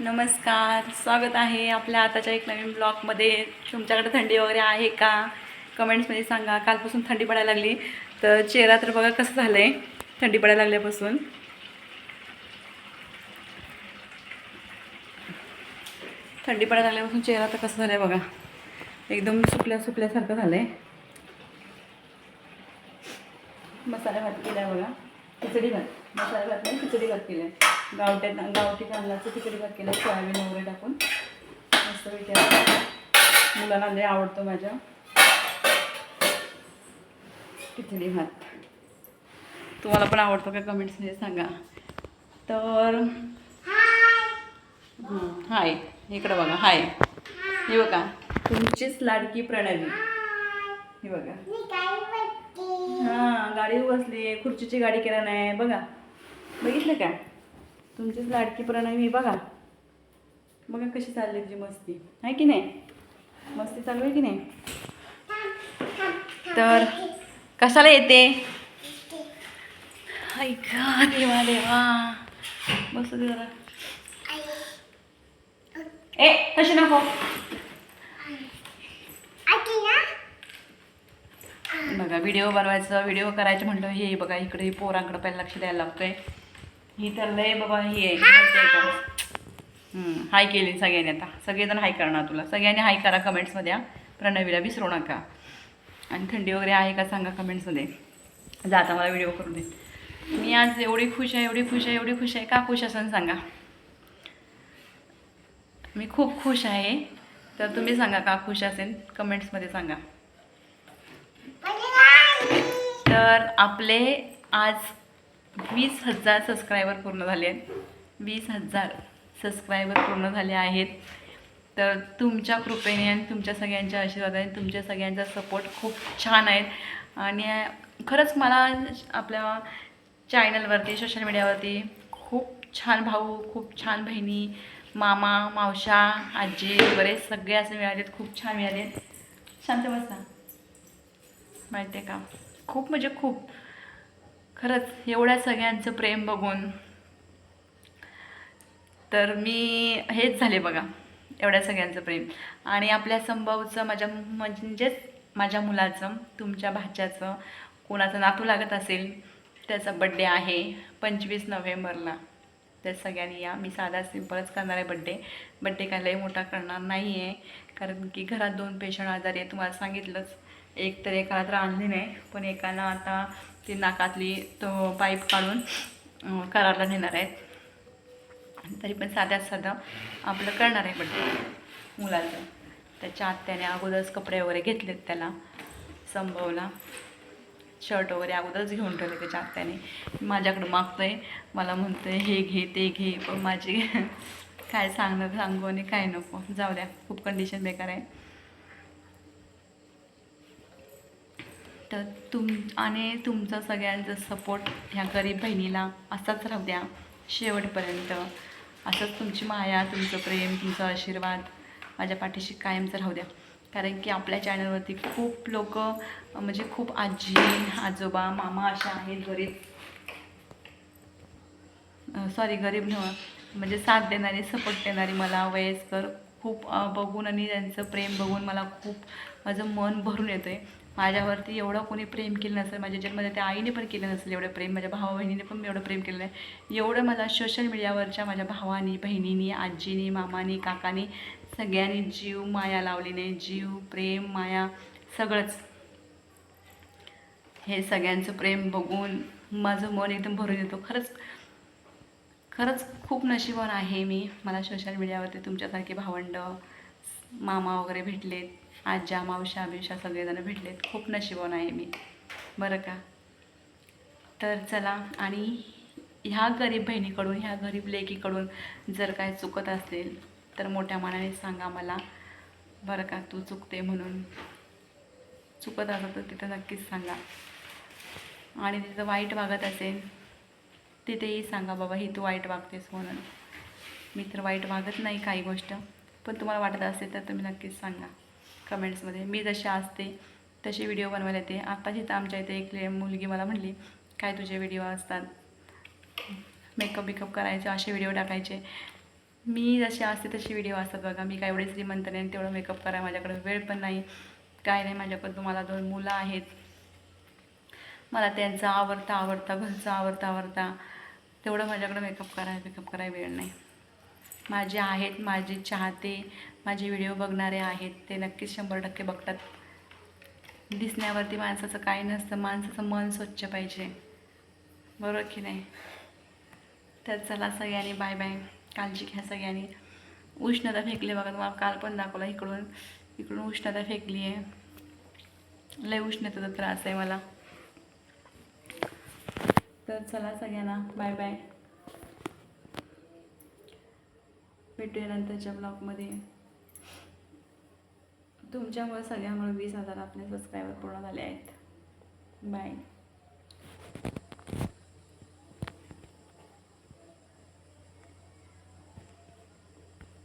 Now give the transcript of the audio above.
नमस्कार स्वागत आहे आपल्या आताच्या एक नवीन ब्लॉगमध्ये. तुमच्याकडे थंडी वगैरे आहे का? कमेंट्समध्ये सांगा. कालपासून थंडी पडायला लागली. तर चेहरा तर बघा कसं झालं आहे थंडी पडायला लागल्यापासून. थंडी पडायला लागल्यापासून चेहरा तर कसं झालं आहे बघा. एकदम सुकल्या सुकल्यासारखं झालं आहे मसाला भात केला आहे बघा. खिचडी भात. मसाला भात नाही खिचडी भात केला आहे गावट्या गावठी तांदळाचं खिचडी भात केला सोयाबीन वगैरे टाकून. मस्त पैकी मुलांना लय आवडतो माझ्या. खिचडी भात. तुम्हाला पण आवडतो का कमेंट्समध्ये सांगा. तर हाय. इकडं बघा हाय. हे बघा तुमचीच लाडकी प्रणवी हे बघा. हा गाडीवर बसली. खुर्चीची गाडी केला नाही. बघा. बघितलं का? तुमचीच लाडकी प्रणवी बघा. बघा कशी चालली तुझी मस्ती. आहे की नाही? मस्ती चालू आहे की नाही? तर कशाला येते? ऐका देवा देवा. बस दे जरा. ए कशी नको. बघा व्हिडिओ बनवायचं व्हिडिओ करायचं म्हटलं हे बघा इकडे पोरांकडे पहिला लक्ष द्यायला लागतंय. ही तर लय बाबा ही आहे हाय केली सगळ्यांनी आता. सगळेजण हाय करणार तुला. सगळ्यांनी हाय करा कमेंट्समध्ये हा. प्रणवीला विसरू नका. आणि थंडी वगैरे आहे का सांगा कमेंट्समध्ये जाता मला व्हिडिओ करू दे. मी आज एवढी खुश आहे एवढी खुश आहे एवढी खुश आहे. का खुश असं सांगा. मी खूप खुश आहे. तर तुम्ही सांगा का खुश असेल? कमेंट्समध्ये सांगा. तर आपले आज वीस हजार सबस्क्रायबर पूर्ण झाले आहेत. वीस हजार सबस्क्रायबर पूर्ण झाले आहेत. तर तुमच्या कृपेने आणि तुमच्या सगळ्यांच्या आशीर्वादाने तुमच्या सगळ्यांचा सपोर्ट खूप छान आहेत आणि खरंच मला आपल्या चॅनलवरती सोशल मीडियावरती खूप छान भाऊ खूप छान बहिणी मामा मावशा आजी वगैरे सगळे असे मिळालेत खूप छान मिळाले शांत बसा. माहिती आहे का? खूप म्हणजे खूप. खरंच एवढ्या सगळ्यांचं प्रेम बघून तर मी हेच झाले बघा एवढ्या सगळ्यांचं प्रेम. आणि आपल्या संभावचं माझ्या म्हणजेच माझ्या मुलाचं तुमच्या भाच्याचं कोणाचं नातू लागत असेल त्याचा बड्डे आहे पंचवीस नोव्हेंबरला. तर सगळ्यांनी या मी साधा सिम्पलच करणार आहे बड्डे बड्डे काय लई मोठा करणार नाही आहे कारण की घरात दोन पेशंट आजारी आहे तुम्हाला सांगितलंच. एक तर एकाला तर आणली नाही पण एकाला आता ती नाकातली तो पाईप काढून करायला करारला नेणार आहेत. तरी पण साध्यात साधं आपलं करणार आहे बड्डे मुलाचं. त्याच्या आत्याने अगोदरच कपडे वगैरे घेतलेत त्याला संभवला. शर्ट वगैरे अगोदरच घेऊन ठेवले त्याच्या आत्याने. माझ्याकडं मागतोय मला म्हणतोय हे घे ते घे पण माझी काय सांगणं सांगू आणि काय नको. जाऊ द्या खूप कंडिशन बेकार आहे. तर तुम आणि तुमचा सगळ्यांचा सपोर्ट ह्या गरीब बहिणीला असाच राहू द्या शेवटपर्यंत. असंच तुमची माया तुमचं प्रेम तुमचा आशीर्वाद माझ्या पाठीशी कायमचं राहू द्या. कारण की आपल्या चॅनलवरती खूप लोक म्हणजे खूप आजी आजोबा मामा अशा आहेत गरीब. सॉरी गरीब नव्ह म्हणजे साथ देणारी सपोर्ट देणारी मला वयस्कर खूप बघून आणि त्यांचं प्रेम बघून मला खूप माझं मन भरून येतं आहे माझ्यावरती एवढं कोणी प्रेम केलं नसेल माझ्या जन्मात त्या आईने पण केलं नसेल एवढं प्रेम माझ्या भावा बहिणीने पण एवढं प्रेम केलं आहे एवढं मला सोशल मीडियावरच्या माझ्या भावानी बहिणीनी आजीनी मामानी काकानी सगळ्यांनी जीव माया लावली नाही. जीव प्रेम माया सगळंच. हे सगळ्यांचं प्रेम बघून माझं मन एकदम भरून येतो. खरंच खरंच खूप नशिबान आहे मी. मला सोशल मीडियावरती तुमच्यासारखे भावंड मामा वगैरे भेटलेत. आज्या मावशा बिवशा सगळेजण भेटलेत. खूप नशिबान आहे मी. बरं का? तर चला आणि ह्या गरीब बहिणीकडून ह्या गरीब लेकीकडून जर काय चुकत असेल तर मोठ्या मनाने सांगा मला. बरं का तू चुकते म्हणून. चुकत असेल तर तिथं नक्कीच सांगा. आणि तिथं वाईट वागत असेल तिथेही सांगा बाबा ही तू वाईट वागतेस म्हणून. मी तर वाईट वागत नाही काही गोष्ट पण तुम्हाला वाटत असेल तर तुम्ही नक्कीच सांगा. कमेंट्समध्ये मी जशी असते तसे व्हिडिओ बनवायला येते. आत्ताच इथं आमच्या इथे एक मुलगी मला म्हणली काय तुझे व्हिडिओ असतात? मेकअप बिकअप करायचे असे व्हिडिओ टाकायचे. मी जशी असते तशी व्हिडिओ असतात बघा. मी काय एवढे श्रीमंत नाही तेवढं मेकअप करा माझ्याकडे वेळ पण नाही. काय नाही माझ्याकडे. तुम्हाला दोन मुलं आहेत. मला त्यांचा आवडता आवडता घरचा आवडता आवडता. तेवढं माझ्याकडे मेकअप कराय मेकअप करायला वेळ नाही. माझे आहेत माझे चाहते माझे व्हिडिओ बघणारे आहेत ते नक्कीच शंभर टक्के बघतात. दिसण्यावरती माणसाचं काही नसतं माणसाचं मन स्वच्छ पाहिजे. बरोबर की नाही? तर चला सगळ्यांनी बाय बाय काळजी घ्या सगळ्यांनी. उष्णता फेकली बघा तुम्हाला काल पण दाखवला इकडून. इकडून उष्णता फेकली आहे. लय उष्णतेचा त्रास आहे मला. तर चला सगळ्यांना बाय बाय भेटूया नंतरच्या ब्लॉगमध्ये. तुमच्यामुळे सगळ्यामुळे वीस हजार आपले सबस्क्रायबर पूर्ण झाले आहेत. बाय